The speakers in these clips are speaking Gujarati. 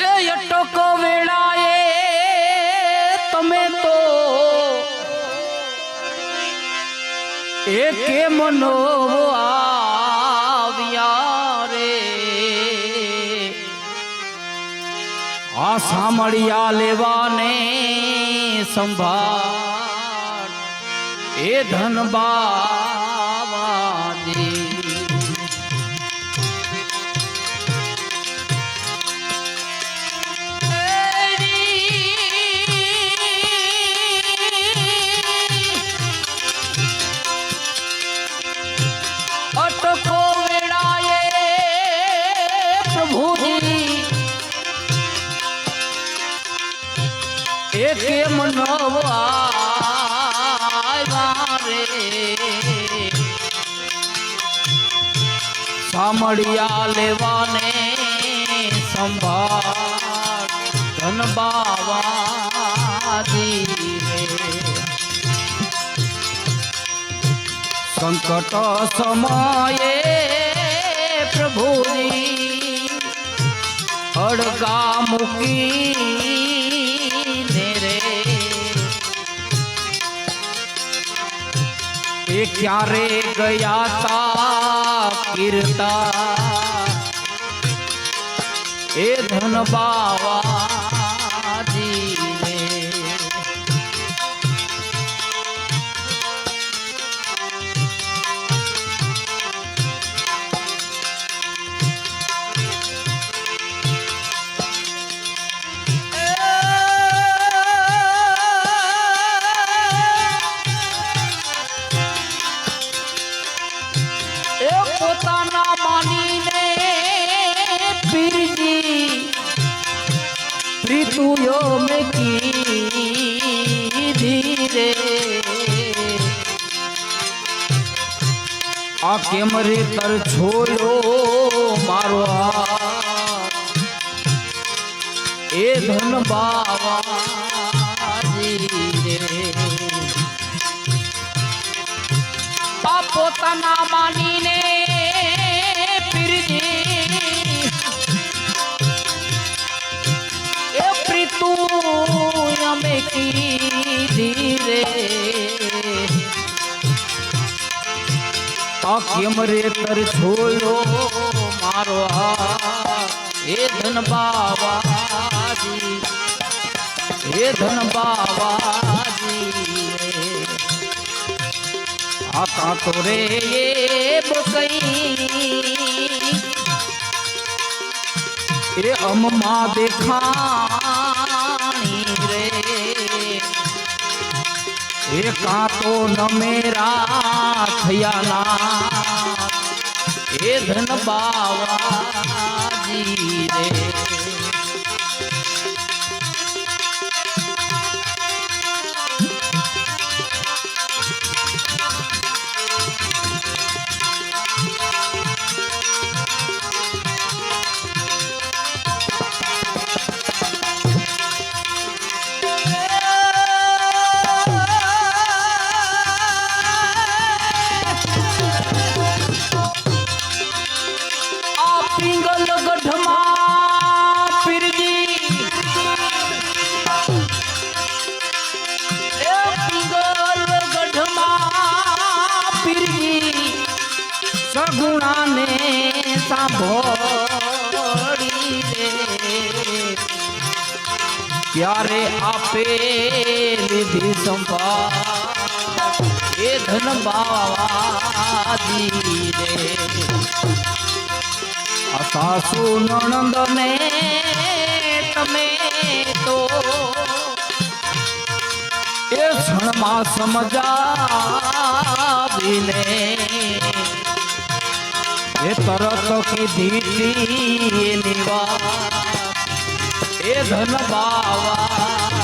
એ અટકો વેળાએ તમે તો એ કેમ નો આવ્યા લેવાને સંભાળ એ ધન સામળિયા લેવાને સંભાળ ધન સંકટ સમયે પ્રભુની અડગા મૂકી ક્યારે ગયા તા કીર્તા? એ ધન બાવાજી કેમ રે તર છોડ્યો મારો એ ધન બાવાજી કેમ રે તર છોડ્યો મારો આ હે ધન બાવાજી હે ધન બાવાજી આકા તો રે બકઈ એ અમમાં દેખાણી રે. એ કાંતો નમેરા થયાના એ ધન બાવાજી રે. ત્યારે આપે લીધી સંભાળ. એ ધન બાવાજી રે સાસુ નણંદ ને તમે તો એ ક્ષણમાં સમજાવીને એ તરત કીધી એની વાત એ ધન બાવાજી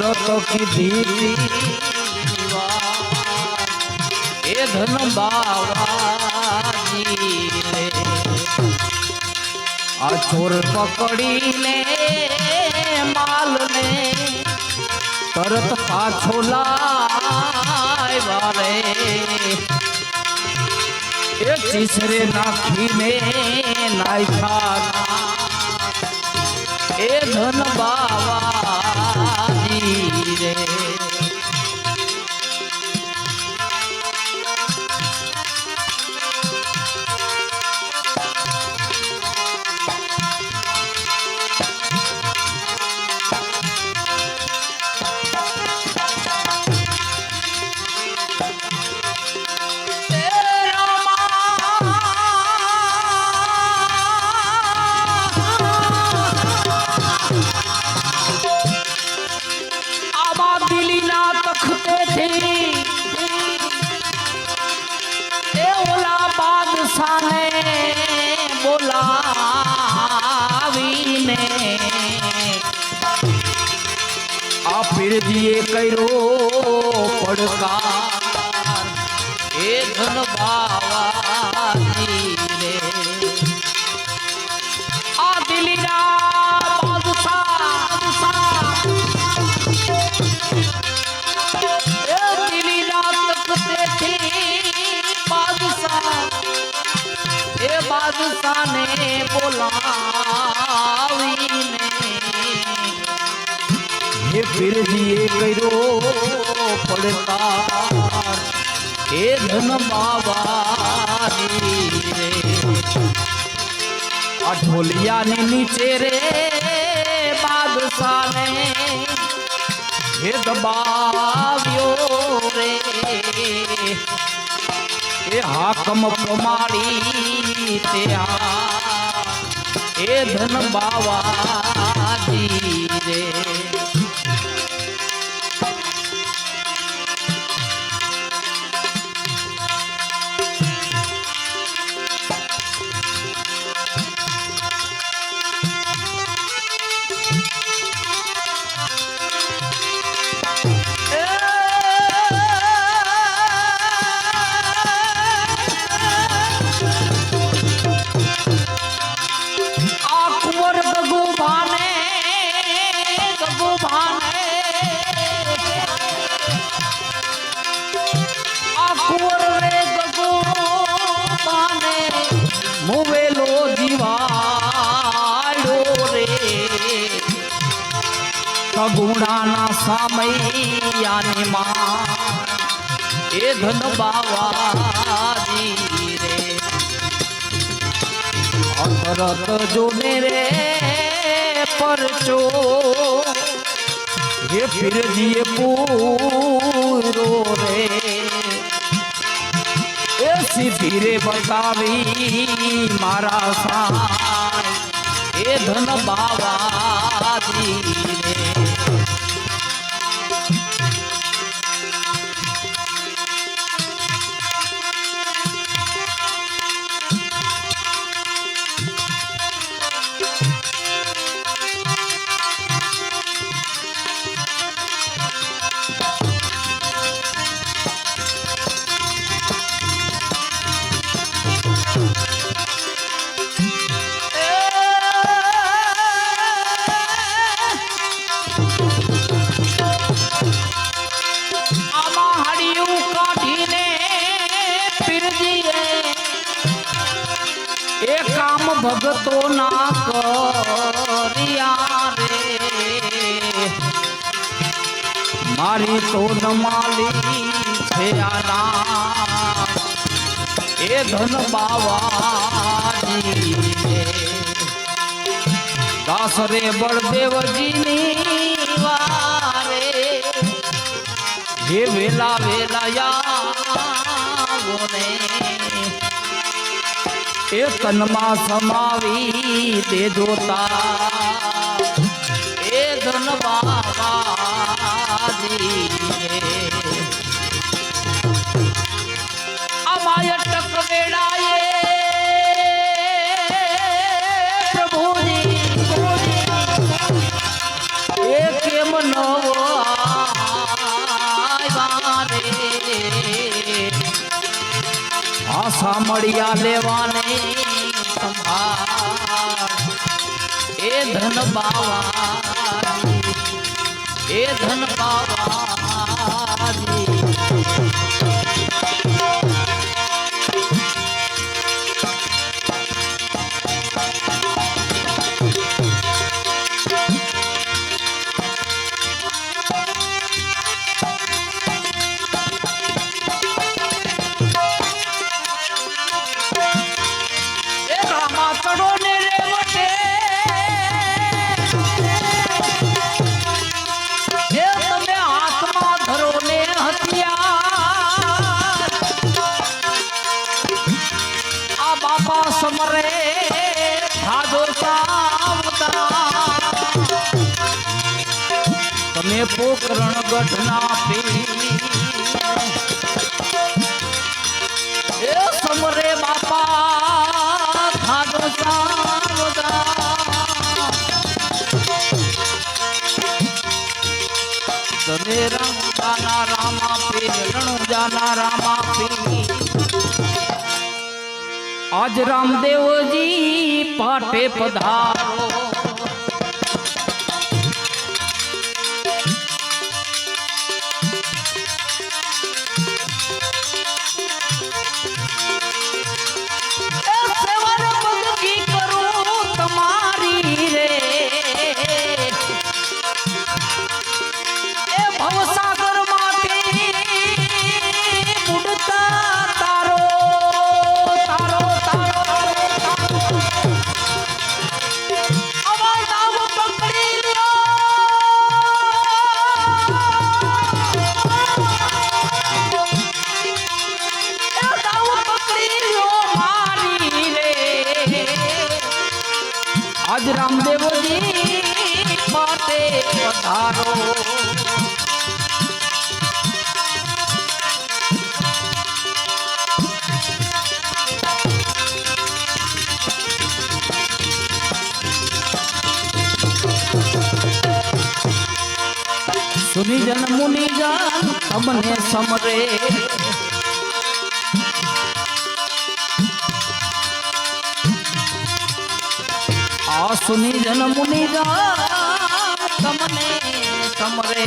તરત કીધી વાત. એ ધન બાવાજી રે આ ચોર પકડીને માલને તરત પાછો લાવ્યા રે એ ચીસરે નાખીને નાખ્યા એ ધન બાવાજી આ પીરજીએ કર્યો પડકાર. એ ધન બાવાજી કર્યો પડતા એ ધન બાવાની રે. આ ઢોલિયાની નીચે રે બાદશાહને હે દબાવ્યો રે. એ હાકમ પ્રમાણી તે આ એ ધન બાવાજી રે. સગુણાના સામૈયાની માં એ ધન બાવાજી રે. અતરત જોને રે પરચો હે ફિરજીએ પૂરો રે. એ સીધી રે બતાવી મારા સા એ ધન બાવાજી રે. એ કામ ભગતો ના કરિયા રે. મારી તો નમાલી છે આના એ ધન બાવાજી દાસ રે બળદેવજીની વારે. હે વેલા વેલા આવો ને એ તનમાં સમાવી દેજો તા એ ધન bawang. બાપા સમરે હાજો તમે પોકરણ ગઢના પી એ સમરે બાપા હાજો તમે રંગ જાના રામા પી રણુ જાના રામા પી આજ રામદેવજી પાટે પધારો. તારો. સુનિજન મુનિજન અમને સમરે. આ સુનિજન મુનિજન সমনে সমরে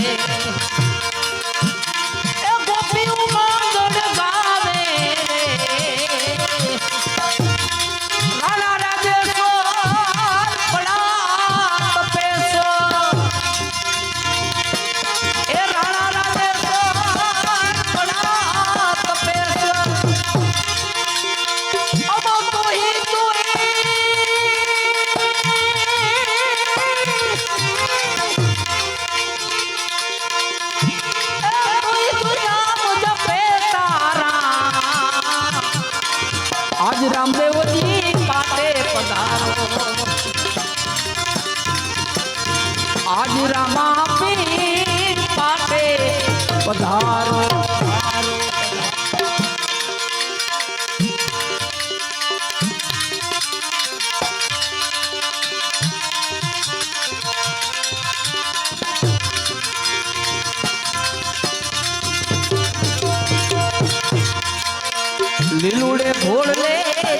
લીલુડે ભોળલે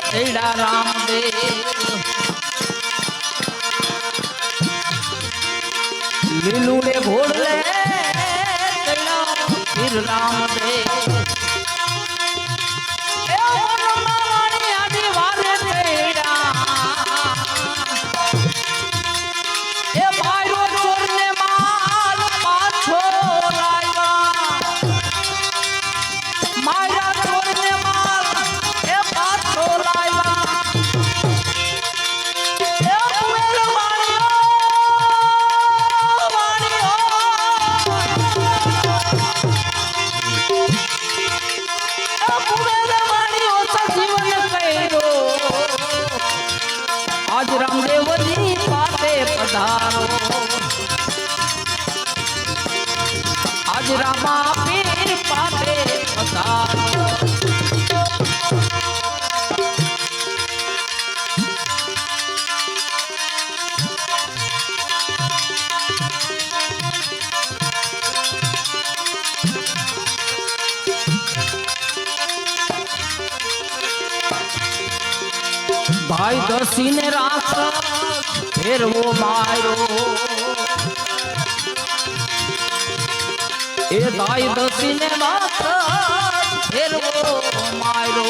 જયડા રામદેવ લીલુડે ભોળલે જયડા રામદેવ ભાઈ દસીને રાખ ફેરવો મારો. એ ભાઈ દસીને રાખ ફેરવો મારો.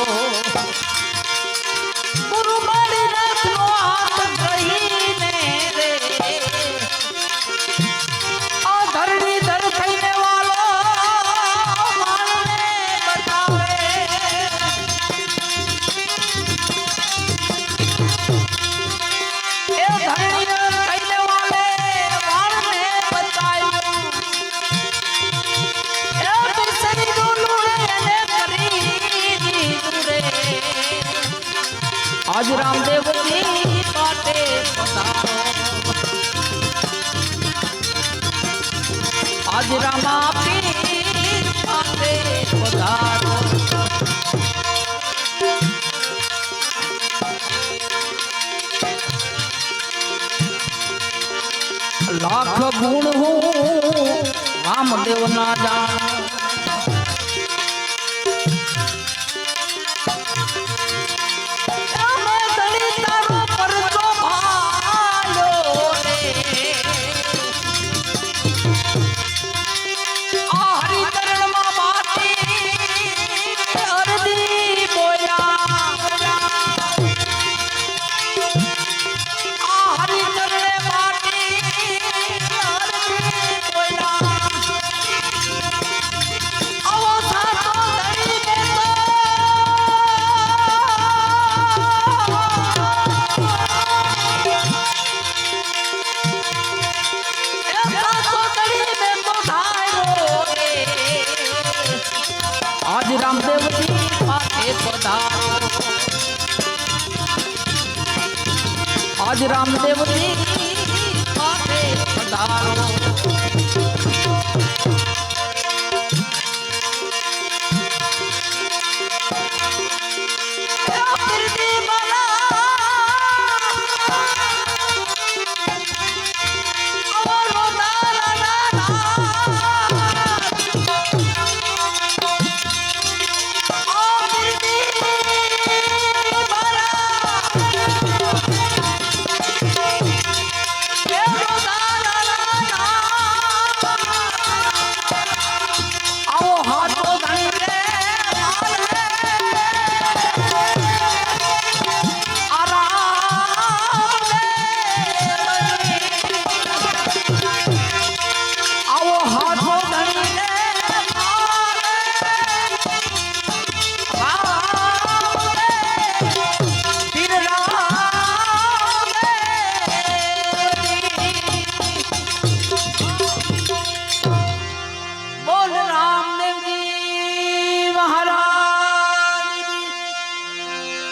you will not